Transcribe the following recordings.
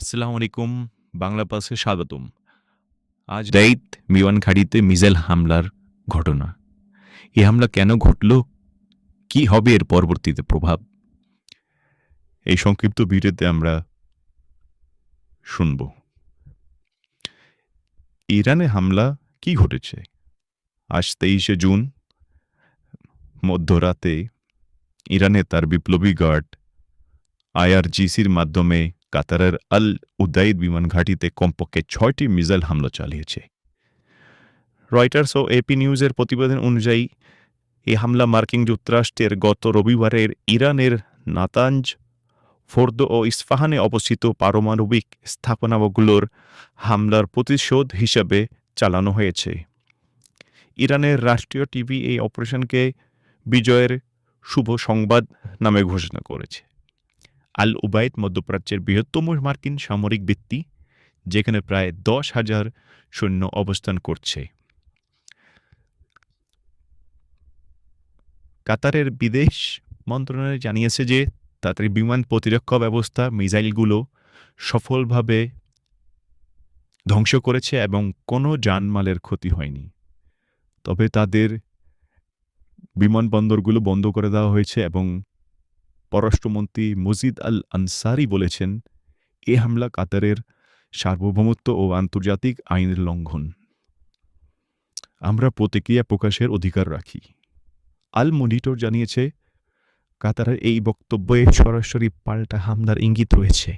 আসসালামু আলাইকুম বাংলা পাসে স্বাগতম। আজ দায়িত মিওয়ান খাড়িতে মিসাইল হামলার ঘটনা। এই হামলা কেন ঘটল? কি হবে এর পরবর্তীতে প্রভাব? এই সংক্ষিপ্ত ভিডিওতে আমরা শুনব। ইরানে হামলা কি ঘটেছে? আজ তেইশে জুন মধ্যরাতে ইরানে তার বিপ্লবী গার্ড আইআরজিসির মাধ্যমে কাতারের আল উদাইদ বিমান ঘাঁটিতে কমপক্ষে ছয়টি মিসাইল হামলা চালিয়েছে। রয়টার্স ও এপি নিউজের প্রতিবেদন অনুযায়ী, এই হামলা মার্কিন যুক্তরাষ্ট্রের গত রবিবারের ইরানের নাতাঞ্জ, ফোর্দ ও ইস্পাহানে অবস্থিত পারমাণবিক স্থাপনাগুলোর হামলার প্রতিশোধ হিসাবে চালানো হয়েছে। ইরানের রাষ্ট্রীয় টিভি এই অপারেশনকে বিজয়ের শুভ সংবাদ নামে ঘোষণা করেছে। আল উবাইদ মধ্যপ্রাচ্যের বৃহত্তম মার্কিন সামরিক ভিত্তি, যেখানে প্রায় দশ হাজার সৈন্য অবস্থান করছে। কাতারের বিদেশ মন্ত্রণালয় জানিয়েছে যে তাদের বিমান প্রতিরক্ষা ব্যবস্থা মিসাইলগুলো সফলভাবে ধ্বংস করেছে এবং কোনো জানমালের ক্ষতি হয়নি। তবে তাদের বিমানবন্দরগুলো বন্ধ করে দেওয়া হয়েছে এবং পররাষ্ট্রমন্ত্রী মজিদ আল আনসারি বলেছেন, এ হামলা কাতারের সার্বভৌমত্ব ও আন্তর্জাতিক আইনের লঙ্ঘন। আমরা প্রতিক্রিয়া প্রকাশের অধিকার রাখি। আল মনিটর জানিয়েছে, কাতারের এই বক্তব্যে সরাসরি পাল্টা হামলার ইঙ্গিত রয়েছে।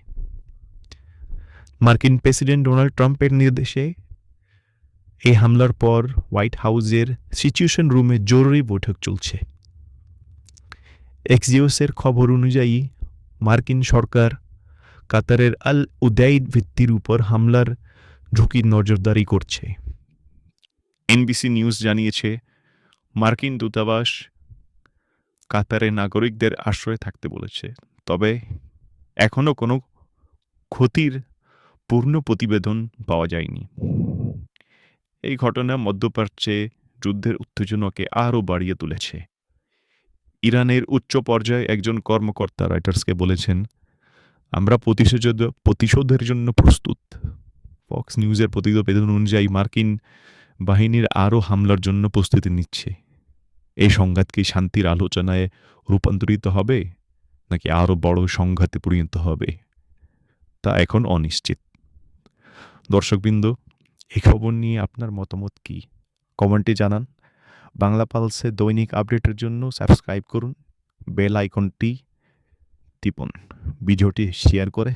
মার্কিন প্রেসিডেন্ট ডোনাল্ড ট্রাম্পের নির্দেশে এই হামলার পর হোয়াইট হাউসের সিচুয়েশন রুমে জরুরি বৈঠক চলছে। এক্সিওসের খবর অনুযায়ী, মার্কিন সরকার কাতারের আল উদাইদ ভিত্তির উপর হামলার ঝুঁকির নজরদারি করছে। এনবিসি নিউজ জানিয়েছে, মার্কিন দূতাবাস কাতারের নাগরিকদের আশ্রয় থাকতে বলেছে। তবে এখনও কোনো ক্ষতির পূর্ণ প্রতিবেদন পাওয়া যায়নি। এই ঘটনা মধ্যপ্রাচ্যে যুদ্ধের উত্তেজনাকে আরও বাড়িয়ে তুলেছে। ইরানের উচ্চ পর্যায়ে একজন কর্মকর্তা রাইটার্সকে বলেছেন, আমরা প্রতিশোধ, প্রতিশোধের জন্য প্রস্তুত। ফক্স নিউজের প্রতিবেদন অনুযায়ী মার্কিন বাহিনীর আরও হামলার জন্য প্রস্তুতি নিচ্ছে। এই সংঘাত কি শান্তির আলোচনায় রূপান্তরিত হবে, নাকি আরও বড় সংঘাতে পরিণত হবে, তা এখন অনিশ্চিত। দর্শকবৃন্দ এই খবর নিয়ে আপনার মতামত কি? কমেন্টে জানান। বাংলা পালসে দৈনিক আপডেটের জন্য সাবস্ক্রাইব করুন বেল আইকনটি টিপুন ভিডিওটি শেয়ার করে